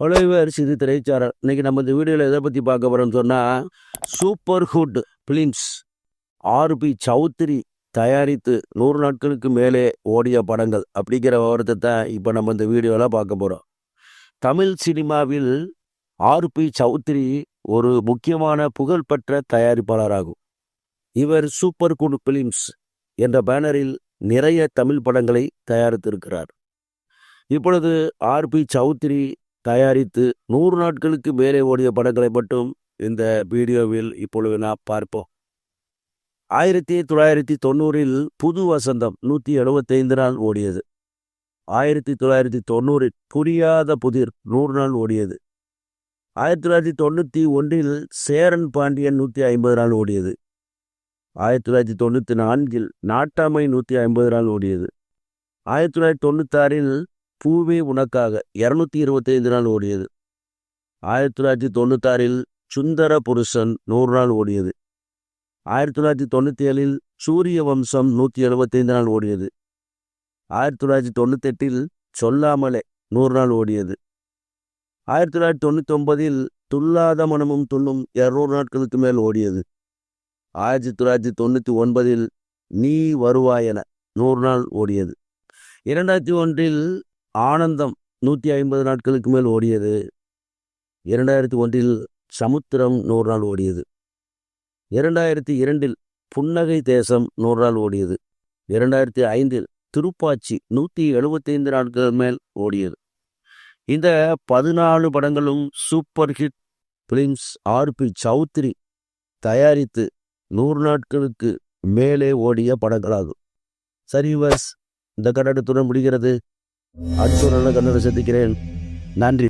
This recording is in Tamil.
வியூவர்ஸ் சிறு திரைச்சாரல். இன்னைக்கு நம்ம இந்த வீடியோவில் எதை பற்றி பார்க்க போகிறோம்னு சொன்னால் super good films RB Choudary தயாரித்து நூறு நாட்களுக்கு மேலே ஓடிய படங்கள் அப்படிங்கிற விவரத்தை தான் இப்போ நம்ம இந்த வீடியோவில் பார்க்க போகிறோம் தமிழ் சினிமாவில் ஆர்பி சௌத்ரி ஒரு முக்கியமான புகழ்பெற்ற தயாரிப்பாளராகும். இவர் சூப்பர் குட் ஃபிலிம்ஸ் என்ற பேனரில் நிறைய தமிழ் படங்களை தயாரித்திருக்கிறார். இப்பொழுது ஆர்பி சௌத்ரி தயாரித்து நூறு நாட்களுக்கு மேலே ஓடிய படங்களை மட்டும் இந்த வீடியோவில் இப்பொழுது நாம் பார்ப்போம். ஆயிரத்தி தொள்ளாயிரத்தி தொண்ணூறில் புது வசந்தம் நூற்றி எழுபத்தைந்து நாள் ஓடியது. ஆயிரத்தி தொள்ளாயிரத்தி தொண்ணூறில் புரியாத புதிர் நூறு நாள் ஓடியது. ஆயிரத்தி தொள்ளாயிரத்தி தொண்ணூற்றி ஒன்றில் சேரன் பாண்டியன் நூற்றி ஐம்பது நாள் ஓடியது. ஆயிரத்தி தொள்ளாயிரத்தி தொண்ணூற்றி நான்கில் நாட்டாமை நூற்றி ஐம்பது நாள் ஓடியது. ஆயிரத்தி தொள்ளாயிரத்தி தொண்ணூத்தாறில் பூவே உனக்காக. இரநூத்தி இருபத்தைந்து நாள் ஓடியது. ஆயிரத்தி தொள்ளாயிரத்தி தொண்ணூத்தாறில் சுந்தர புருஷன் நூறு நாள் ஓடியது. ஆயிரத்தி தொள்ளாயிரத்தி தொண்ணூற்றி ஏழில் சூரிய வம்சம் நூற்றி எழுபத்தைந்து நாள் ஓடியது. ஆயிரத்தி தொள்ளாயிரத்தி தொண்ணூத்தெட்டில் சொல்லாமலே நூறு நாள் ஓடியது. ஆயிரத்தி தொள்ளாயிரத்தி தொண்ணூற்றி ஒன்பதில் துல்லாத மனமும் துள்ளும் இரநூறு நாட்களுக்கு மேல் ஓடியது. ஆயிரத்தி தொள்ளாயிரத்தி தொண்ணூற்றி ஒன்பதில் நீ வருவாயென நூறு நாள் ஓடியது. இரண்டாயிரத்தி ஒன்றில் ஆனந்தம் நூற்றி ஐம்பது நாட்களுக்கு மேல் ஓடியது. இரண்டாயிரத்தி ஒன்றில் சமுத்திரம் நூறு நாள் ஓடியது. இரண்டாயிரத்தி இரண்டில் புன்னகை தேசம் நூறு நாள் ஓடியது. இரண்டாயிரத்தி ஐந்தில் திருப்பாச்சி நூற்றி எழுபத்தைந்து நாட்கள் மேல் ஓடியது. இந்த பதினாலு படங்களும் super hit films RB Choudary தயாரித்து நூறு நாட்களுக்கு மேலே ஓடிய படங்களாகும். சரி இந்த கட்டடத்துடன் முடிகிறது. அடுத்த ஒரு நல்ல கண்ணோட சந்திக்கிறேன். நன்றி.